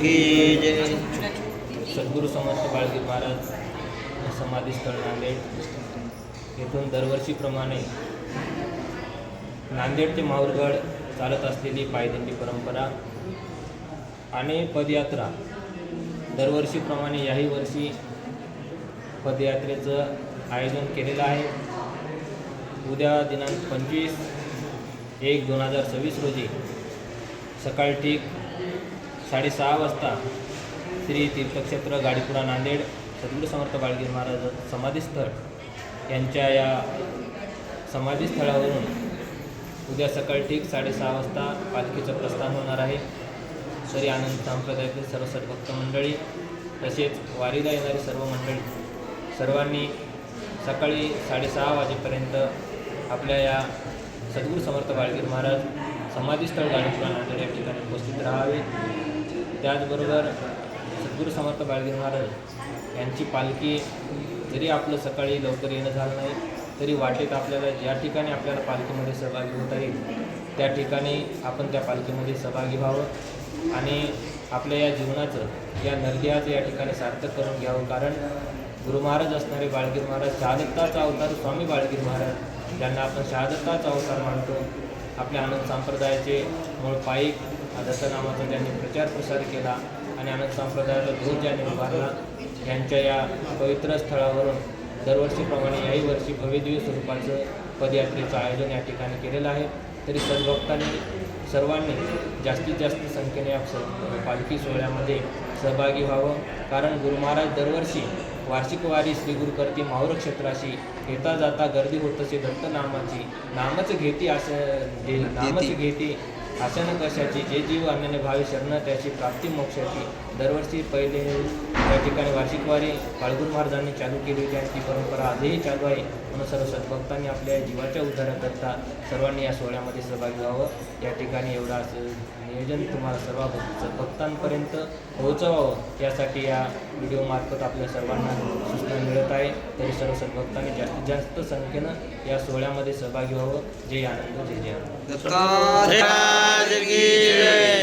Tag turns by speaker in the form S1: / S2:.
S1: की जय
S2: सद्गुरू समर्थ बाळगी महाराज समाधीस्थळ नांदेड. येथून दरवर्षीप्रमाणे नांदेड ते माहूरगड चालत असलेली पायदिंडी परंपरा आणि पदयात्रा. दरवर्षीप्रमाणे याही वर्षी पदयात्रेचं आयोजन केलेलं आहे. उद्या दिनांक पंचवीस एक दोन हजार सव्वीस रोजी सकाळी ठीक साडेसहा वाजता श्री तीर्थक्षेत्र गाडीपुरा नांदेड सद्गुरू समर्थ बाळगीर महाराज समाधीस्थळ यांच्या या समाधीस्थळावरून उद्या सकाळी ठीक साडेसहा वाजता पालखीचं प्रस्थान होणार आहे. श्री आनंद संप्रदायातील सर्व सद्भक्त मंडळी तसेच वारीला येणारी सर्व मंडळी सर्वांनी सकाळी साडेसहा वाजेपर्यंत आपल्या या सद्गुरू समर्थ बाळगीर महाराज समाधीस्थळ गाडीपुरा नांदेड या ठिकाणी उपस्थित राहावे. त्याचबरोबर सद्गुरू समर्थ बाळगीर महाराज यांची पालखी जरी आपलं सकाळी लवकर येणं झालं नाही तरी वाटेत आपल्याला ज्या ठिकाणी आपल्याला पालखीमध्ये सहभागी होता येईल त्या ठिकाणी आपण त्या पालखीमध्ये सहभागी व्हावं आणि आपल्या या जीवनाचं या नरगियाचं या ठिकाणी सार्थक करून घ्यावं. कारण गुरु महाराज असणारे बाळगीर महाराज शहादत्ताचा अवतार स्वामी बाळगीर महाराज ज्यांना आपण शहादत्ताचा अवतार मानतो. आपल्या आनंद संप्रदायाचे मूळ पायिक दत्तनामाचा त्यांनी प्रचार प्रसार केला आणि आनंद संप्रदायाचा ध्वज ज्यांनी उभारला. यांच्या या पवित्र स्थळावरून दरवर्षीप्रमाणे याही वर्षी भव्यदिव्य स्वरूपाचं पदयात्रेचं आयोजन या ठिकाणी केलेलं आहे. तरी सद्भक्तांनी सर्वांनी जास्तीत जास्त संख्येने या पालखी सोहळ्यामध्ये सहभागी व्हावं. कारण गुरु महाराज दरवर्षी वार्षिक वारी श्री गुरुकर्ती माहुर क्षेत्राशी येता जाता गर्दी होत असे दत्त नामाची नामच घेती असं नामच घेती. आसन कशाची जे जीव अन्याने भावी शरण त्याची प्राप्ती मोक्षाची दरवर्षी पहिले या ठिकाणी वार्षिक वारी बाळगुर महाराजांनी चालू केली होती आणि ती परंपरा आजही चालू आहे म्हणून सर्व सद्भक्तांनी आपल्या जीवाच्या उद्धाराकरता सर्वांनी या सोहळ्यामध्ये सहभागी व्हावं. या ठिकाणी एवढं असं नियोजन तुम्हाला सर्व सद्भक्तांपर्यंत पोहोचवावं. यासाठी या व्हिडिओमार्फत आपल्या सर्वांना सूचना मिळत आहे. तरी सर्व सद्भक्तांनी जास्तीत जास्त संख्येनं या सोहळ्यामध्ये सहभागी व्हावं. जय आनंद जय जय आनंद.
S1: जय.